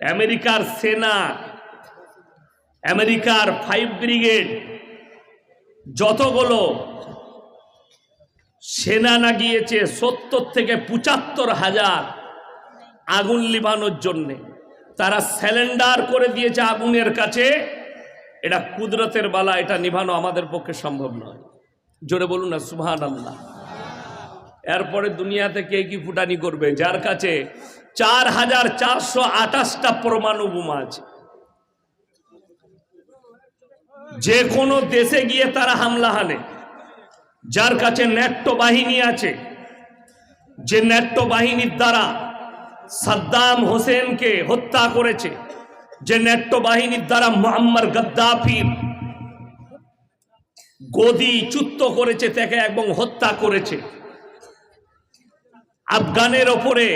আমেরিকার সেনা, আমেরিকার ফাইভ ব্রিগেড, যতগুলো সেনা না গিয়েছে সত্তর থেকে পঁচাত্তর হাজার আগুন লিবানোর জন্যে। তারা স্যালেন্ডার করে দিয়েছে আগুনের কাছে। এটা কুদরতের বালা, এটা নিভানো আমাদের পক্ষে সম্ভব নয়। জোরে বলুন না সুহান আল্লাহ এরপরে দুনিয়াতে কে কি ফুটানি করবে? যার কাছে চার হাজার চারশো আঠাশটা পরমাণু বোমা আছে। যে কোনো দেশে গিয়ে তারা হামলা হানে। যার কাছে ন্যাট্য বাহিনী আছে, যে ন্যাট্য বাহিনীর দ্বারা সাদ্দাম হোসেনকে হত্যা করেছে, যে ন্যাট্য বাহিনীর দ্বারা মোহাম্মদ গদ্দাফির গদি চুত্ত করেছে, তাকে এবং হত্যা করেছে। আফগানের ওপরে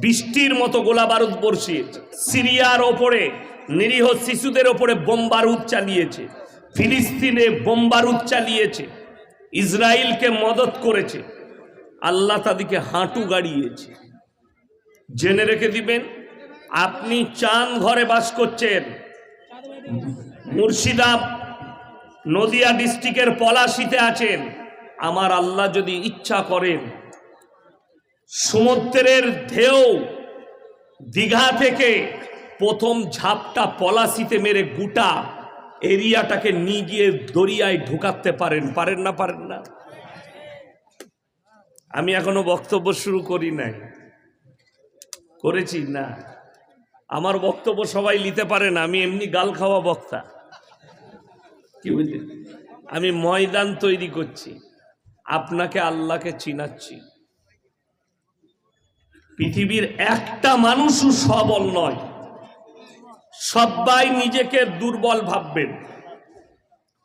বৃষ্টির মতো গোলা বারুদ বর্ষিয়েছে সিরিয়ার ওপরে, নিরীহ শিশুদের ওপরে বোমবারুদ চালিয়েছে। ফিলিস্তিনে বোমবারুদ চালিয়েছে। ইসরায়েলকে মদত করেছে। আল্লাহ তাদেরকে হাঁটু গাড়িয়েছে। জেনে রেখে দিবেন, আপনি চান ঘরে বাস করছেন। মুর্শিদা নদিয়া ডিস্ট্রিক্টের পলাশিতে আছেন। আমার আল্লাহ যদি ইচ্ছা করেন সমুদ্রের ঢেউ দীঘা থেকে প্রথম ঝাপটা পলাশিতে মেরে গোটা এরিয়াটাকে নিয়ে গিয়ে দরিয়ায় ঢুকাতে পারেন পারেন না পারেন না? আমি এখনও বক্তব্য শুরু করি নাই। করেছি না। আমার বক্তব্য সবাই নিতে পারে না, আমি এমনি গাল খাওয়া বক্তা। কি বুঝলেন আমি ময়দান তৈরি করছি, আপনাকে আল্লাহকে চিনাচ্ছি। পৃথিবীর একটা মানুষও সবল নয়। সবাই নিজেকে দুর্বল ভাববেন।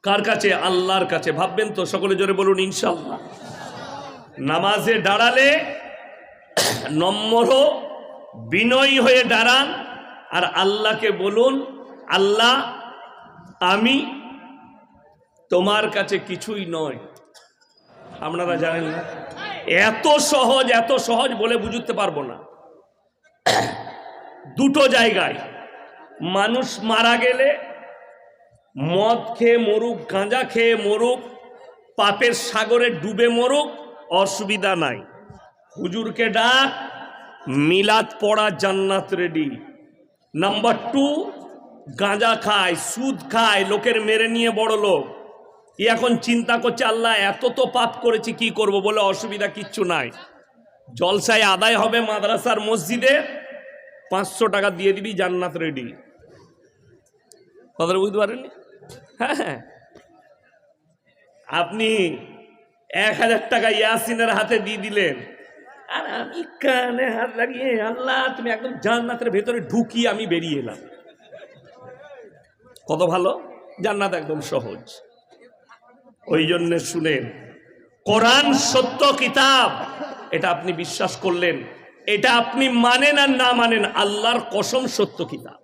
কার কাছে? আল্লাহর কাছে। ভাববেন তো? সকলে জোরে বলুন ইনশাল্লাহ নামাজে দাঁড়ালে নম্র বিনয়ী হয়ে দাঁড়ান আর আল্লাহকে বলুন, আল্লাহ, আমি তোমার কাছে কিছুই নয়। আপনারা জানেন না? এত সহজ এত সহজ বলে বুঝতে পারব না। দুটো জায়গায় মানুষ মারা গেলে মদ খেয়ে মরুক, গাঁজা খেয়ে মরুক, পাপের সাগরে ডুবে মরুক, অসুবিধা নাই। হুজুরকে ডাক, মিলাদ পড়া, জান্নাত রেডি নাম্বার টু গাঁজা খায়, সুদ খায়, লোকের মেরে নিয়ে বড় লোক। এখন চিন্তা করছে, আল্লাহ, এত তো পাপ করেছি, কি করব বলে অসুবিধা কিচ্ছু নাই। জলসায় আদায় হবে মাদ্রাসার মসজিদে, পাঁচশো টাকা দিয়ে দিবি, জান্নাত রেডি কথাটা বুঝতে পারেননি? হ্যাঁ হ্যাঁ। আপনি এক হাজার টাকা ইয়াসিনের হাতে দিয়ে দিলেন। আর আমি কানে হাত লাগিয়ে, আল্লাহ, তুমি একদম জান্নাতের ভেতরে ঢুকিয়ে আমি বেরিয়ে এলাম। কত ভালো? জান্নাত একদম সহজ। ওই জন্যে শুনেন কোরআন সত্য কিতাব। এটা আপনি বিশ্বাস করলেন। এটা আপনি মানেন আর না মানেন, আল্লাহর কসম সত্য কিতাব।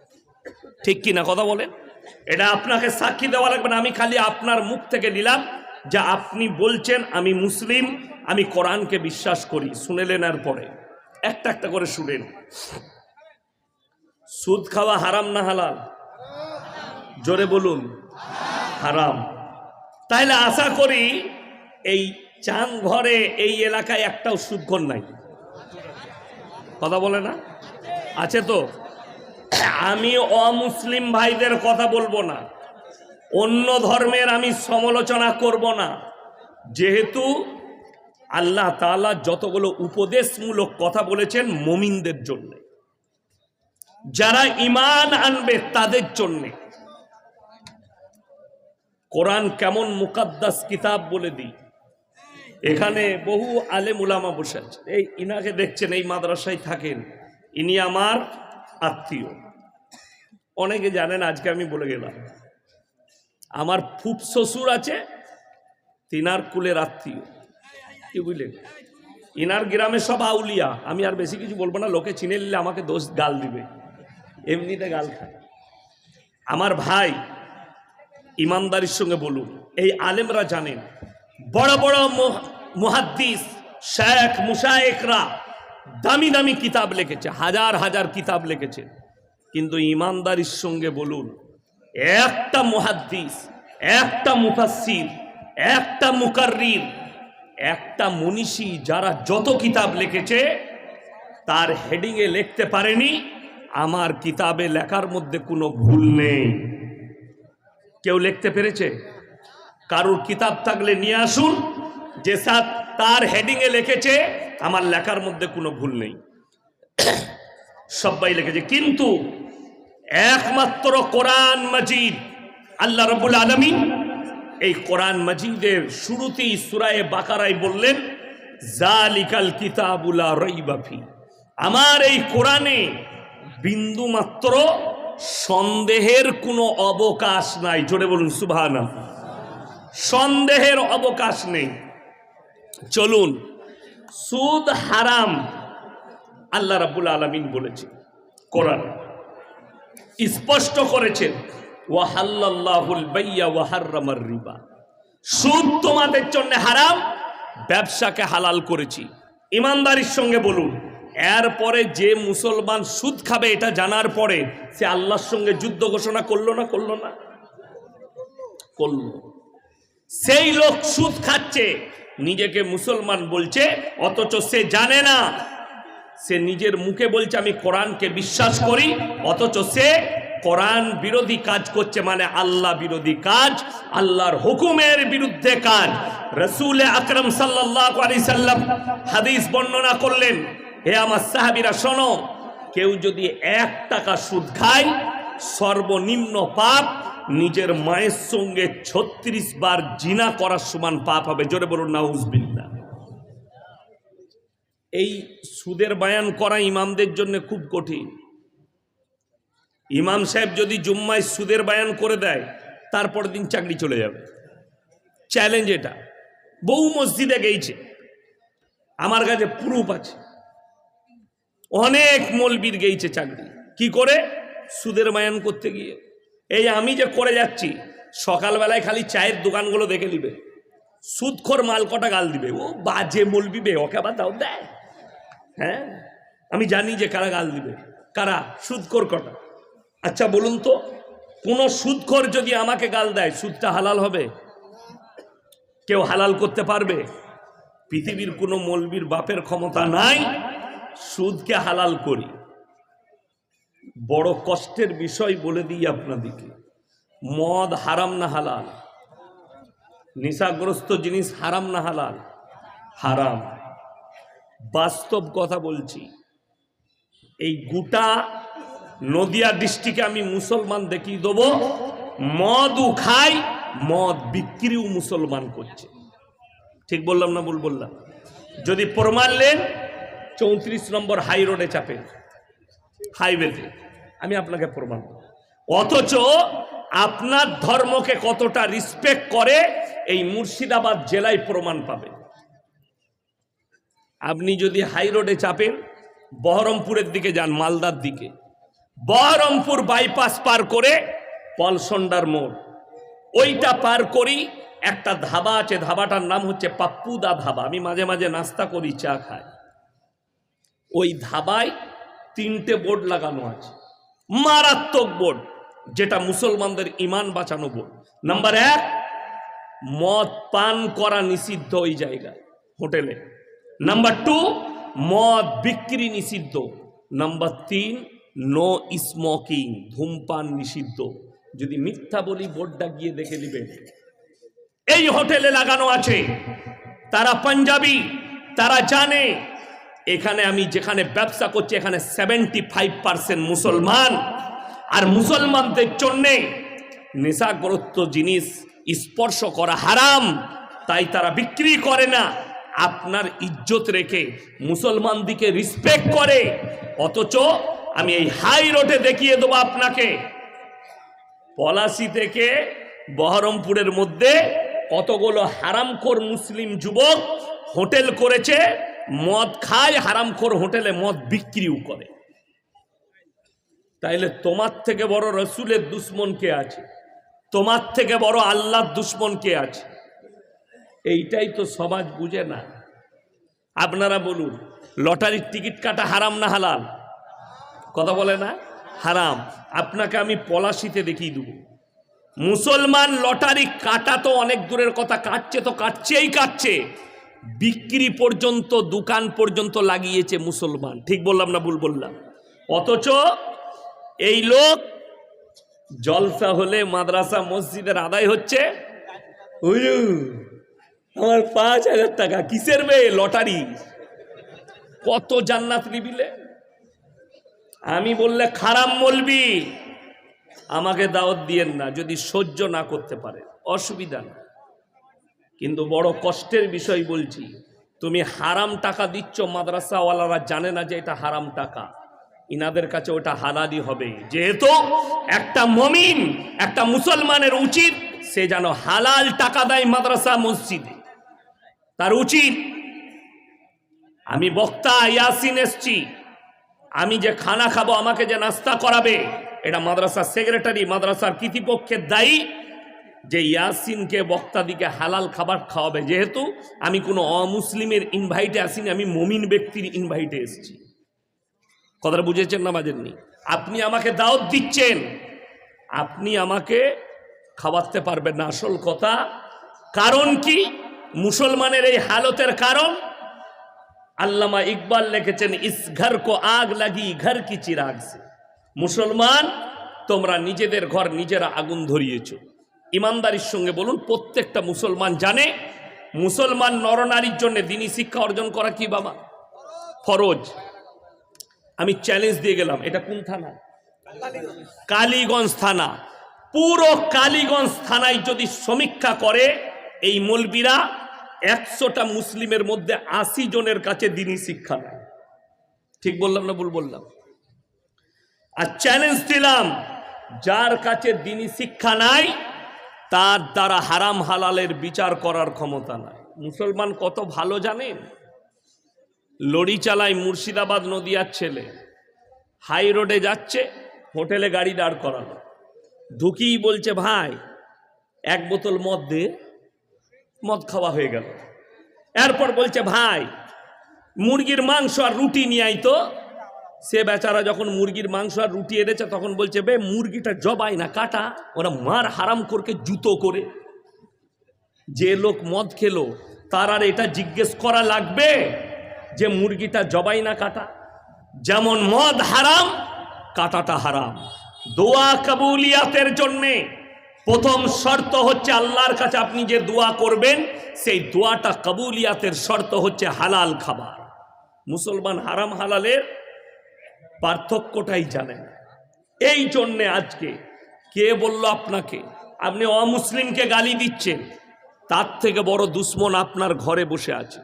ঠিক কিনা কথা বলেন? এটা আপনাকে সাক্ষী দেওয়া লাগবে না, আমি খালি আপনার মুখ থেকে নিলাম যা আপনি বলছেন, আমি মুসলিম, আমি কোরআনকে বিশ্বাস করি। শুনেলেন আর পরে? একটা একটা করে শুনেন। সুদ খাওয়া হারাম না হালাল? জোরে বলুন, হারাম। তাইলে আশা করি এই চান ঘরে এই এলাকায় একটাও সুদঘর নাই। কথা বলে না? আছে তো? আমি অমুসলিম ভাইদের কথা বলব না। অন্য ধর্মের আমি সমালোচনা করব না। যেহেতু আল্লাহ তাআলা যতগুলো উপদেশমূলক কথা বলেছেন মমিনদের জন্য। যারা ইমান আনবে তাদের জন্যে। কোরআন কেমন মুকাদ্দাস কিতাব বলে দিই। এখানে বহু আলেম উলামা বসে আছে এই ইনাকে দেখছেন, এই মাদ্রাসায় থাকেন। ইনি আমার আত্মীয়। অনেকে জানেন, আজকে আমি বলে গেলাম, আমার ফুপ শ্বশুর আছে, তিনার কুলের আত্মীয়। কি বুঝলেন? ইনার গ্রামে সব আউলিয়া। আমি আর বেশি কিছু বলব না, লোকে চিনে নিলে আমাকে দোষ গাল দিবে। এমনিতে গাল খায়। আমার ভাই ইমানদারির সঙ্গে বলুন, এই আলেমরা জানেন, বড় বড় মুহ- মুহাদ্দিস, শেখ মুশায়েকরা দামি দামি কিতাব লিখেছে, হাজার হাজার কিতাব লিখেছে। কিন্তু ইমানদারির সঙ্গে বলুন, একটা মুহাদ্দিস, একটা মুফাসসির, একটা মুকাররির, একটা মনীষী যারা যত কিতাব লিখেছে, তার হেডিংয়ে লিখতে পারেনি, আমার কিতাবে লেখার মধ্যে কোনো ভুল নেই। কেউ লিখতে পেরেছে? কারুর কিতাব থাকলে নিয়ে আসুন। যে সাত তার হেডিংয়ে লিখেছে, আমার লেখার মধ্যে কোনো ভুল নেই। সবাই লিখেছে, কিন্তু একমাত্র কোরআন মজিদ, আল্লাহ রবুল আলমী এই কোরআন মজিদের শুরুতেই সুরায়ে বাকারায় বললেন, জালিকাল কিতাবুলা রইবাফি আমার এই কোরআনে বিন্দু মাত্র সন্দেহের কোনো অবকাশ নাই। জোরে বলুন সুবহানা সন্দেহের অবকাশ নেই। চলুন, সুদ হারাম আল্লাহ রাব্বুল আলামিন বলেছে কোরআন স্পষ্ট করেছেন রিবা। সুদ তোমাদের জন্য হারাম, ব্যবসাকে হালাল করেছি। ইমানদারির সঙ্গে বলুন এরপরে যে মুসলমান সুদ খাবে এটা জানার পরে সে আল্লাহর সঙ্গে যুদ্ধ ঘোষণা করল না করল না? করল। সেই লোক সুদ খাচ্ছে, নিজেকে মুসলমান বলছে, অথচ সে জানে না। সে নিজের মুখে বলছে, আমি কোরআনকে বিশ্বাস করি, অথচ সে কোরআন বিরোধী কাজ করছে মানে আল্লাহ বিরোধী কাজ, আল্লাহর হুকুমের বিরুদ্ধে কাজ। রসুল আকরম সাল্লাহ আলি সাল্লাম হাদিস বর্ণনা করলেন হে আমার সাহাবিরা, শোনো, কেউ যদি এক টাকা সুদ খায়, সর্বনিম্ন পাপ নিজের মায়ের সঙ্গে ছত্রিশ বার জিনা করার সমান পাপ হবে। জোরে বলুন না উজবিল্লা এই সুদের বায়ান করা ইমামদের জন্য খুব কঠিন। ইমাম সাহেব যদি জুম্মায় সুদের বায়ান করে দেয় তারপর দিন চাকরি চলে যাবে। চ্যালেঞ্জ এটা। বহু মসজিদে গেইছে। আমার কাছে প্রুফ আছে। অনেক মলবির গেইছে চাকরি। কি করে? সুদের বায়ান করতে গিয়ে। এই আমি যে করে যাচ্ছি, সকালবেলায় খালি চায়ের দোকানগুলো দেখে নিবে। সুদখোর মাল কটা গাল দিবে? ও বাজে মলবিবে ওকে আবার দাও, দেয়। হ্যাঁ? আমি জানি যে কারা গাল দিবে। কারা? সুদখোর কটা। আচ্ছা বলুন তো, কোনো সুদখোর যদি আমাকে গাল দেয়, সুদটা হালাল হবে? কেউ হালাল করতে পারবে? পৃথিবীর কোনো মলবির বাপের ক্ষমতা নাই? সুদকে হালাল করি। বড় কষ্টের বিষয় বলে দিই আপনাদেরকে। মদ হারাম না হালাল। নেশাগ্রস্ত জিনিস হারাম না হালাল। হারাম। বাস্তব কথা বলছি, এই গোটা নদিয়া ডিস্ট্রিক্টে আমি মুসলমান দেখিয়ে দেবো, মদও খাই, মদ বিক্রিও মুসলমান করছে। ঠিক বললাম না ভুল বললাম? যদি প্রমাণ চৌত্রিশ নম্বর হাই রোডে চাপেন হাইওয়েতে আমি আপনাকে প্রমাণ। অথচ আপনার ধর্মকে কতটা রিসপেক্ট করে, এই মুর্শিদাবাদ জেলায় প্রমাণ পাবে আপনি যদি হাই রোডে চাপেন, বহরমপুরের দিকে যান, মালদার দিকে। বহরমপুর বাইপাস পার করে পলসন্ডার মোড়। ওইটা পার করি, একটা ধাবা আছে, ধাবাটার নাম হচ্ছে পাপ্পুদা ধাবা। আমি মাঝে মাঝে নাস্তা করি, চা খাই। ওই ধাবায় তিনটে বোর্ড লাগানো আছে। মারাত্মক বোর্ড, যেটা মুসলমানদের ইমান বাঁচানো বোর্ড। নাম্বার এক, মদ পান করা নিষিদ্ধ ওই জায়গায়, হোটেলে। নাম্বার টু, মদ বিক্রি নিষিদ্ধ। নাম্বার তিন নো স্মোকিং ধূমপান নিষিদ্ধ। যদি মিথ্যা বলি, বোর্ডটা গিয়ে দেখে নেবেন এই হোটেলে লাগানো আছে। তারা পাঞ্জাবি, তারা জানে এখানে আমি যেখানে ব্যবসা করছি, এখানে সেভেন্টি ফাইভ পার্সেন্ট মুসলমান। আর মুসলমানদের জন্যে নেশাগ্রস্ত জিনিস স্পর্শ করা হারাম, তাই তারা বিক্রি করে না। আপনার ইজ্জত রেখে মুসলমান দিকে রিসপেক্ট করে। অথচ আমি এই হাই রোডে দেখিয়ে দেবো আপনাকে। পলাশি থেকে বহরমপুরের মধ্যে কতগুলো হারামখোর মুসলিম যুবক হোটেল করেছে মদ খায়, হারামখোর হোটেলে মদ বিক্রিও করে। তাইলে তোমার থেকে বড় রসুলের দুশ্মন কে আছে? তোমার থেকে বড় আল্লাহর দুশ্মন কে আছে? এইটাই তো সমাজ বুঝে না। আপনারা বলুন, লটারির টিকিট কাটা হারাম না হালাল? কথা বলে না? হারাম। আপনাকে আমি পলাশিতে দেখিয়ে দেবো। মুসলমান লটারি কাটা তো অনেক দূরের কথা, কাটছে তো কাটছেই কাটছে। বিক্রি পর্যন্ত, দোকান পর্যন্ত লাগিয়েছে মুসলমান। ঠিক বললাম না ভুল বললাম? অথচ এই লোক জলসা হলে মাদ্রাসা মসজিদের আদায় হচ্ছে। আমার পাঁচ হাজার টাকা কিসের মেয়ে লটারি। কত জান্নাত নিবিলে? আমি বললে, খারাপ বলবি। আমাকে দাওয়াত দিয়েন না, যদি সহ্য না করতে পারে। অসুবিধা না। কিন্তু বড় কষ্টের বিষয় বলছি, তুমি হারাম টাকা দিচ্ছ মাদ্রাসাওয়ালারা জানে না যে এটা হারাম টাকা। ইনাদের কাছে ওটা হালালি হবে। যেহেতু একটা মমিন, একটা মুসলমানের উচিত, সে যেন হালাল টাকা দেয় মাদ্রাসা মসজিদে। তার উচিত, আমি বক্তা ইয়াসিন এসছি, আমি যে খানা খাব, আমাকে যে নাস্তা করাবে, এটা মাদ্রাসার সেক্রেটারি, মাদ্রাসার কৃতিপক্ষের দায়ী যে ইয়াসিনকে বক্তাদিকে হালাল খাবার খাওয়াবে। যেহেতু আমি কোনো অমুসলিমের ইনভাইটে আসিনি, আমি মমিন ব্যক্তির ইনভাইটে এসেছি। কথাটা বুঝেছেন না বাজেননি আপনি আমাকে দাওয়াত দিচ্ছেন। আপনি আমাকে খাওয়াতে পারবেন না। আসল কথা, কারণ কি? মুসলমানের এই হালতের কারণ? আল্লামা ইকবাল লিখেছেন, ইস ঘর কো আগ লাগি, ঘর কি চিরাগ সে। মুসলমান, তোমরা নিজেদের ঘর নিজেরা আগুন ধরিয়েছ। ইমানদারির সঙ্গে বলুন, প্রত্যেকটা মুসলমান জানে, মুসলমান নরনারীর জন্য দিনই শিক্ষা অর্জন করা কি বাবা? ফরজ। আমি চ্যালেঞ্জ দিয়ে গেলাম, এটা কোন থানা? কালীগঞ্জ থানা। পুরো কালীগঞ্জ থানায় যদি সমীক্ষা করে, এই মলবিরা একশোটা মুসলিমের মধ্যে আশি জনের কাছে দিনই শিক্ষা নেয়। ঠিক বললাম না ভুল বললাম? আর চ্যালেঞ্জ দিলাম, যার কাছে দিনই শিক্ষা নাই তার দ্বারা হারাম হালালের বিচার করার ক্ষমতা নাই। মুসলমান কত ভালো জানেন? লড়ি চালায় মুর্শিদাবাদ নদিয়ার ছেলে, হাই রোডে যাচ্ছে, হোটেলে গাড়ি দাঁড় করালো। ঢুকিই বলছে, ভাই, এক বোতল মদ দে, মদ খাওয়া হয়ে গেল। এরপর বলছে, ভাই, মুরগির মাংস আর রুটি নিয়ে আই তো। সে বেচারা যখন মুরগির মাংস আর রুটি এনেছে, তখন বলছে, বে, মুরগিটা জবাই না, কাটা। ওরা মার হারাম করকে জুতো করে। যে লোক মদ খেলো, তার আর এটা জিজ্ঞেস করা লাগবে যে, মুরগিটা জবাই না, কাটা? যেমন মদ হারাম, কাটাটা হারাম। দোয়া কাবুলিয়াতের জন্যে প্রথম শর্ত হচ্ছে আল্লাহর কাছে আপনি যে দোয়া করবেন, সেই দোয়াটা কাবুলিয়াতের শর্ত হচ্ছে হালাল খাবার। মুসলমান হারাম হালালের পার্থক্যটাই জানেন এই জন্যে আজকে কে বলল আপনাকে? আপনি অমুসলিমকে গালি দিচ্ছেন। তার থেকে বড় দুশ্মন আপনার ঘরে বসে আছে।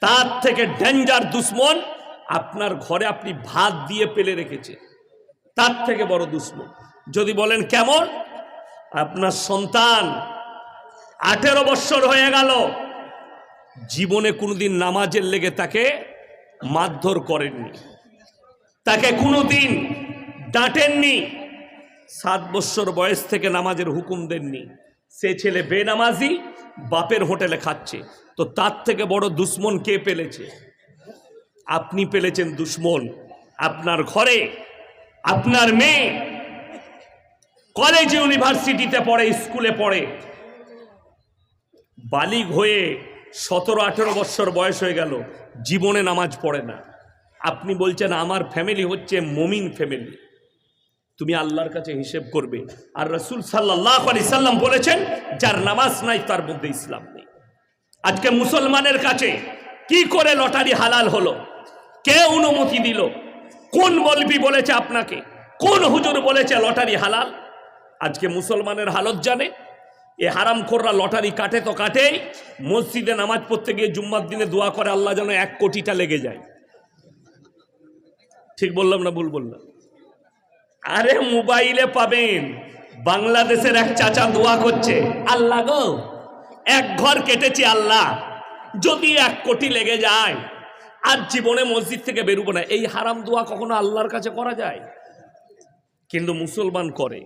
তার থেকে ডেঞ্জার দুশ্মন আপনার ঘরে আপনি ভাত দিয়ে পেলে রেখেছে। তার থেকে বড় দুশ্মন। যদি বলেন কেমন? আপনার সন্তান আঠেরো বৎসর হয়ে গেল। জীবনে কোনোদিন নামাজের লেগে তাকে মারধর করেননি। তাকে কোনোদিন ডাঁটেননি। সাত বৎসর বয়স থেকে নামাজের হুকুম দেননি। সে ছেলে বেনামাজি, বাপের হোটেলে খাচ্ছে। তো তার থেকে বড় দুশ্মন কে পেলেছে? আপনি পেলেছেন দুশ্মন। আপনার ঘরে, আপনার মেয়ে, কলেজ, ইউনিভার্সিটিতে পড়ে, স্কুলে পড়ে। বালিগ হয়ে সতেরো আঠেরো বৎসর বয়স হয়ে গেল। জীবনে নামাজ পড়ে না। আপনি বলছেন, আমার ফ্যামিলি হচ্ছে মমিন ফ্যামিলি তুমি আল্লাহর কাছে হিসেব করবে। আর রসুল সাল্লাহ আলি সাল্লাম বলেছেন, যার নামাজ নাই, তার মধ্যে ইসলাম নেই। আজকে মুসলমানের কাছে কি করে লটারি হালাল হলো? কে অনুমতি দিল? কোন বলবি বলেছে আপনাকে? কোন হুজুর বলেছে লটারি হালাল? আজকে মুসলমানের হালত জানে। এ হারাম খোররা লটারি কাটে তো কাটেই, মসজিদে নামাজ পড়তে গিয়ে জুম্মার দিনে দোয়া করে, আল্লাহ যেন এক কোটিটা লেগে যায়। ঠিক বললাম না ভুল বললাম? আরে মোবাইলে পাবেন। বাংলাদেশের এক চাচা দোয়া করছে, আল্লাহ গো, এক ঘর কেটেছি আল্লাহ। যদি এক কোটি লেগে যায়, আর জীবনে মসজিদ থেকে বেরোবো না। এই হারাম দোয়া কখনো আল্লাহর কাছে করা যায়? কিন্তু মুসলমান করে।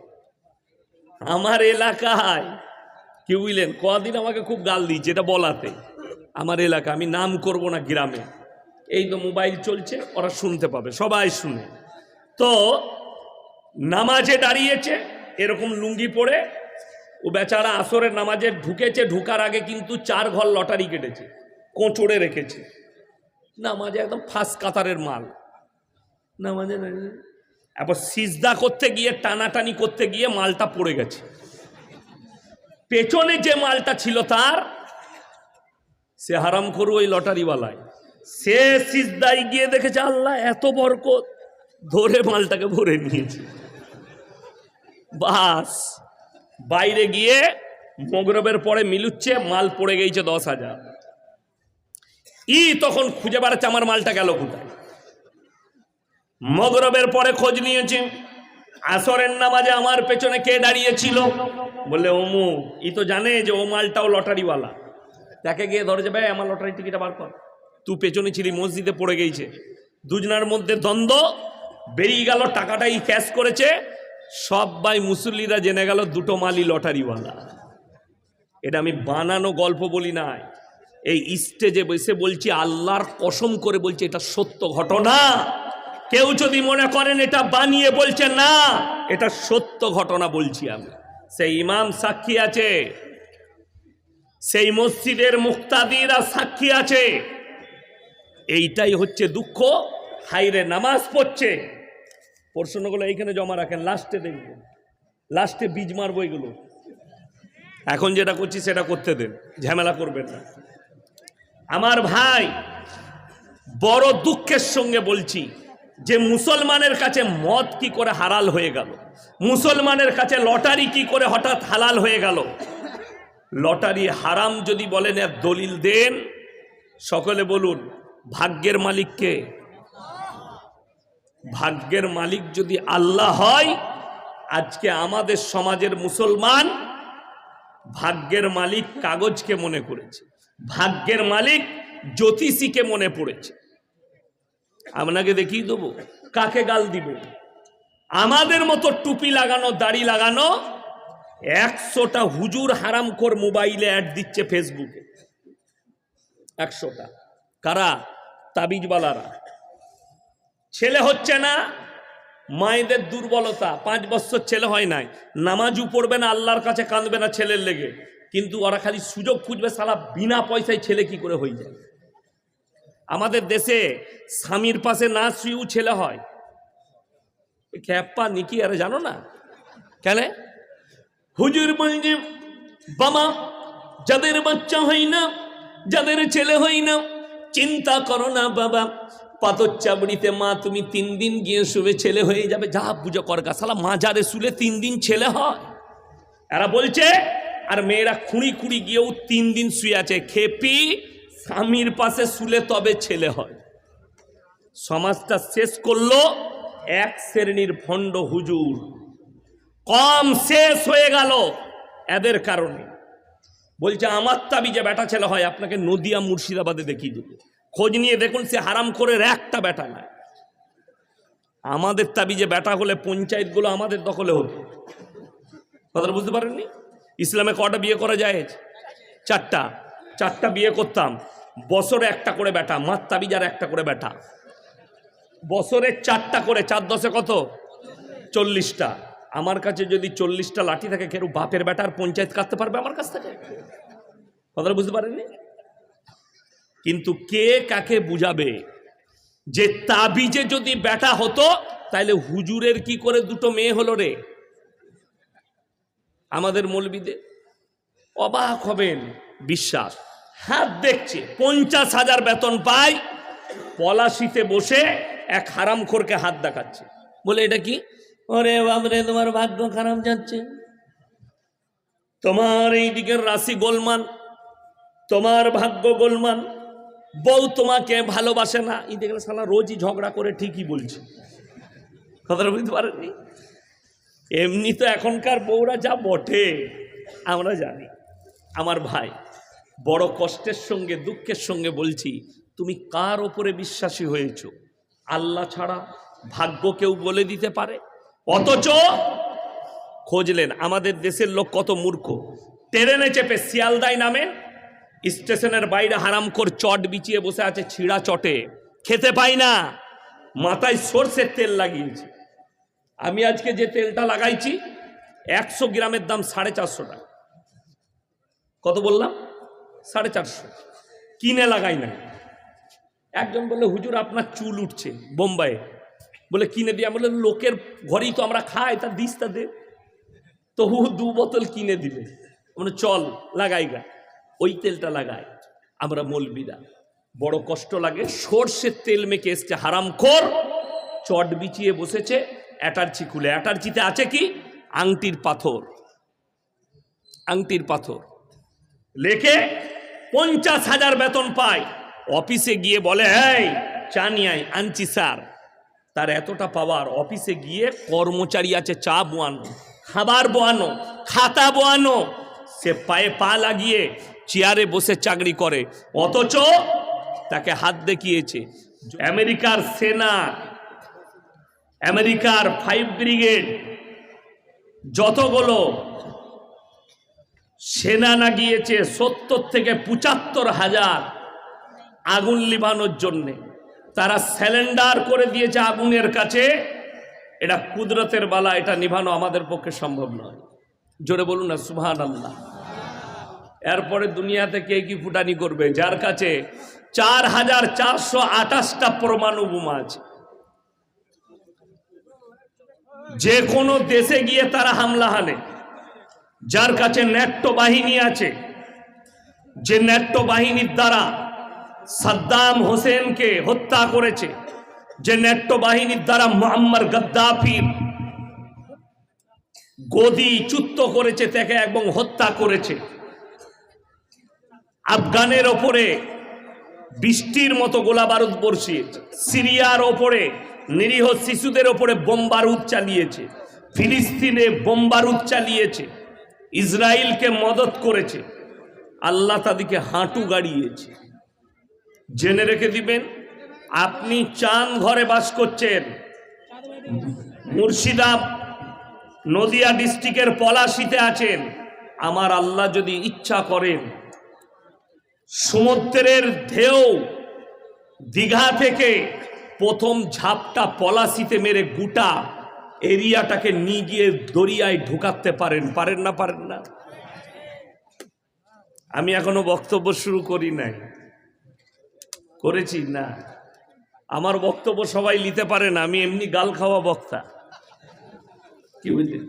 আমার এলাকায়, কি বুঝলেন? কদিন আমাকে খুব গাল দিচ্ছে এটা বলাতে। আমার এলাকা, আমি নাম করব না গ্রামে। এই তো মোবাইল চলছে, ওরা শুনতে পাবে, সবাই শুনে। তো নামাজে দাঁড়িয়েছে, এরকম লুঙ্গি পরে, ও বেচারা আসরের নামাজে ঢুকেছে, ঢুকার আগে কিন্তু চার ঘর লটারি কেটেছে, কোঁচড়ে রেখেছে। নামাজে একদম ফার্স্ট কাতারের মাল। নামাজে এবার সিজদা করতে গিয়ে, টানাটানি করতে গিয়ে মালটা পড়ে গেছে। পেছনে যে মালটা ছিল তার, সে হারাম করু ওই লটারিওয়ালায়। সে সিজদায় গিয়ে দেখেছে আল্লাহ, এত বরকত। ধরে মালটাকে ভরে নিয়েছে। বাস, বাইরে গিয়ে মগরবের পরে মিলুচ্ছে, মাল পড়ে গেছে দশ হাজার। ই তখন খুঁজে বেড়াচ্ছে আমার মালটা গেল কোথায়। মগরবের পরে খোঁজ নিয়েছে, আসরের নামাজে আমার পেছনে কে দাঁড়িয়েছিল বললে অমু ই তো জানে যে ও মালটাও লটারিওয়ালা। তাকে গিয়ে ধরে যাবে আমার লটারি টিকিটটা বার কর। তুই পেছনে ছিলি, মসজিদে পড়ে গেছে দুজনার মধ্যে দ্বন্দ্ব, বেরিয়ে গেল, টাকাটাই ক্যাশ করেছে। সবাই মুসল্লিরা জেনে গেল, দুটো মালি লটারিওয়ালা। এটা আমি বানানো গল্প বলি নাই। এই স্টেজে বসে বলছি, আল্লাহর কসম করে বলছি, এটা সত্য ঘটনা। কেউ যদি মনে করেন এটা বানিয়ে বলছে, না, এটা সত্য ঘটনা বলছি আমি। সেই ইমাম সাক্ষী আছে, সেই মসজিদের মুক্তাদিরা সাক্ষী আছে। এইটাই হচ্ছে দুঃখ, হাইরে নামাজ পড়ছে। প্রশ্নগুলো এইখানে জমা রাখেন, লাস্টে দেখবেন লাস্টে বীজ মারবো এগুলো। এখন যেটা করছি সেটা করতে দেন, ঝামেলা করবেন না। আমার ভাই, বড় দুঃখের সঙ্গে বলছি, যে মুসলমানের কাছে মদ কি করে হারাল হয়ে গেল? মুসলমানের কাছে লটারি কি করে হঠাৎ হালাল হয়ে গেল? লটারি হারাম যদি বলেন এর দলিল দেন। সকলে বলুন ভাগ্যের মালিককে ভাগ্যের মালিক যদি আল্লাহ হয়, আজকে আমাদের সমাজের মুসলমান ভাগ্যের মালিক কাগজকে মনে করেছে। ভাগ্যের মালিক জ্যোতিষীকে মনে পড়েছে। আপনাকে দেখিয়ে দেবো, কাকে গাল দিবে? আমাদের মতো টুপি লাগানো, দাড়ি লাগানো, একশোটা হুজুর হারাম হারামখোর মোবাইলে অ্যাড দিচ্ছে ফেসবুকে। একশোটা। কারা? তাবিজওয়ালারা। ছেলে হচ্ছে না, মায়েদের দুর্বলতা। পাঁচ বছর ছেলে হয় নাই। নামাজও পড়বে না, আল্লাহর কাছে কাঁদবে না ছেলের লেগে। কিন্তু ওরা খালি সুযোগ খুঁজবে, সালা বিনা পয়সায় ছেলে কি করে হয়ে যায়? আমাদের দেশে স্বামীর পাশে না শুয়েও ছেলে হয়। খ্যাপ্পা নিকি, আরে জানো না? কেন? হুজুর বলছে বাবা, যাদের বাচ্চা হয় না, যাদের ছেলে হয় না চিন্তা করো না, বাবা। পাথর চাবড়িতে মা, তুমি তিন দিন গিয়ে শুবে ছেলে হয়ে যাবে। যা পুজো কর সালা মাজারে শুলে তিন দিন ছেলে হয়। এরা বলছে, আর মেয়েরা খুঁড়ি খুঁড়ি গিয়েও তিন দিন শুয়ে আছে। খেপি, স্বামীর পাশে শুলে তবে ছেলে হয়। সমাজটা শেষ করল এক শ্রেণির ভণ্ড হুজুর। কম শেষ হয়ে গেল এদের কারণে। বলছে, আমার তাবি যে বেটা ছেলে হয়, আপনাকে নদিয়া মুর্শিদাবাদে দেখিয়ে দেবো। খোঁজ নিয়ে দেখুন সে হারাম করে একটা বেটা নাই। আমাদের তাবি যে বেটা হলে পঞ্চায়েতগুলো আমাদের দখলে হতো। কথাটা বুঝতে পারেননি? ইসলামে কটা বিয়ে করা যায়? চারটা। চারটা বিয়ে করতাম। বছরে একটা করে বেটা মার তাবিজার একটা করে বেটা বছরে চারটা করে, চার দশে কত? চল্লিশটা। আমার কাছে যদি চল্লিশটা লাঠি থাকে, কেউ বাপের বেটার পঞ্চায়েত কাটতে পারবে আমার কাছ থেকে? কথাটা বুঝতে পারেননি? কিন্তু কে কাকে বুঝাবে? যে তাবিজে যদি বেটা হতো তাহলে হুজুরের কি করে দুটো মেয়ে হলো রে? আমাদের মলবিদে অবাক হবেন, বিশ্বাস। হাত দেখছে, পঞ্চাশ হাজার বেতন পায়, পলাশিতে বসে এক হারামখোরকে হাত দেখাচ্ছে। বলে, এটা কি? ওরে বাবরে তোমার ভাগ্য খারাপ যাচ্ছে। তোমার এই দিকের রাশি গোলমান তোমার ভাগ্য গোলমান বউ তোমাকে ভালোবাসে না। এই দেখলে সালা রোজই ঝগড়া করে ঠিকই বলছে। কথাটা বুঝতে পারেননি? এমনি তো এখনকার বউরা যা বটে, আমরা জানি। আমার ভাই, বড় কষ্টের সঙ্গে, দুঃখের সঙ্গে বলছি, তুমি কার ওপরে বিশ্বাসী হয়েছ? আল্লাহ ছাড়া ভাগ্য কেউ বলে দিতে পারে? অথচ খোঁজলেন, আমাদের দেশের লোক কত মূর্খ। ট্রেনে চেপে শিয়ালদায় নামে, স্টেশনের বাইরে হারামখোর চট বিছিয়ে বসে আছে ছিঁড়া চটে। খেতে পাই না, মাথায় সর্ষের তেল লাগিয়েছে। আমি আজকে যে তেলটা লাগাইছি, একশো গ্রামের দাম সাড়ে চারশো টাকা। কত বললাম? সাড়ে চারশো। কিনে লাগাই না একজন বললে, হুজুর, আপনার চুল উঠছে বোম্বাইয়ে। বলে, কিনে দিয়ে। বলে লোকের ঘরেই তো আমরা খাই, তা দে। তবু দু বোতল কিনে দিলে। মানে চল, লাগাই গা। ওই তেলটা লাগাই, আমরা মলবিরা বড় কষ্ট লাগে, সর্ষের তেল মেখে এসছে হারাম খোর চট বিছিয়ে বসেছে, অ্যাটার্চি খুলে। অ্যাটার্চিতে আছে কি? আংটির পাথর। আংটির পাথর। লেখে, পঞ্চাশ হাজার বেতন পায়। অফিসে গিয়ে বলে, এই, চা নিয়ে আনছি, স্যার। তার এতটা পাওয়ার অফিসে গিয়ে কর্মচারী আছে চা বোয়ানো, খাবার বোয়ানো, খাতা বোয়ানো। সে পায়ে পা লাগিয়ে চেয়ারে বসে চাকরি করে। অথচ তাকে হাত দেখিয়েছে। আমেরিকার সেনা, আমেরিকার ফাইভ ব্রিগেড যতগুলো সেনা না গিয়েছে সত্তর থেকে পঁচাত্তর হাজার আগুন লিভানোর জন্যে। তারা স্যালেন্ডার করে দিয়েছে আগুনের কাছে। এটা কুদরতের বালা, এটা নিভানো আমাদের পক্ষে সম্ভব নয়। জোরে বলুন না সুহান আল্লাহ এরপরে দুনিয়াতে কে কি ফুটানি করবে? যার কাছে চার হাজার চারশো আঠাশটা পরমাণু বোমা আছে। যে কোনো দেশে গিয়ে তারা হামলা হানে। যার কাছে ন্যাট্য বাহিনী আছে। যে ন্যাট্য বাহিনীর দ্বারা সাদ্দাম হোসেনকে হত্যা করেছে, যে ন্যাট্য বাহিনীর দ্বারা মোহাম্মদ গদ্দাফির গদি চুত্ত করেছে, তাকে এবং হত্যা করেছে। আফগানের ওপরে বৃষ্টির মতো গোলা বারুদ বর্ষিয়েছে, সিরিয়ার ওপরে নিরীহ শিশুদের ওপরে বোমবারুদ চালিয়েছে, ফিলিস্তিনে বোমবারুদ চালিয়েছে ইসরায়েলকে মদত করেছে, আল্লাহ তাদেরকে হাঁটু গাড়িয়েছে। জেনে রেখে দিবেন, আপনি চান ঘরে বাস করছেন। মুর্শিদাব নদিয়া ডিস্ট্রিক্টের পলাশিতে আছেন। আমার আল্লাহ যদি ইচ্ছা করেন, সমুদ্রের ঢেউ দীঘা থেকে প্রথম ঝাপটা পলাশিতে মেরে গোটা এরিয়াটাকে নিয়ে গিয়ে দরিয়ায় ঢুকাতে পারেন পারেন না পারেন না? আমি এখনও বক্তব্য শুরু করি নাই। করেছি না। আমার বক্তব্য সবাই নিতে পারে না, আমি এমনি গাল খাওয়া বক্তা। কি বুঝলেন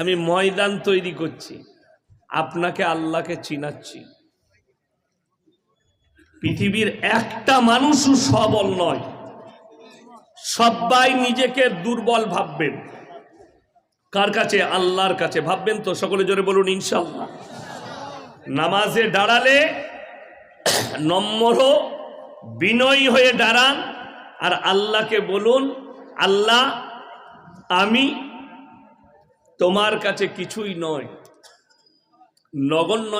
আমি ময়দান তৈরি করছি, আপনাকে আল্লাহকে চিনাচ্ছি। পৃথিবীর একটা মানুষও সবল নয়, সবাই নিজেকে দুর্বল ভাববেন কার কাছে? আল্লাহর কাছে। ভাববেন তো, সকলে জোরে বলুন ইনশাল্লাহ নামাজে দাঁড়ালে নম্র বিনয়ী হয়ে দাঁড়ান আর আল্লাহকে বলুন আল্লাহ আমি তোমার কাছে কিছুই নয়। নগণ্য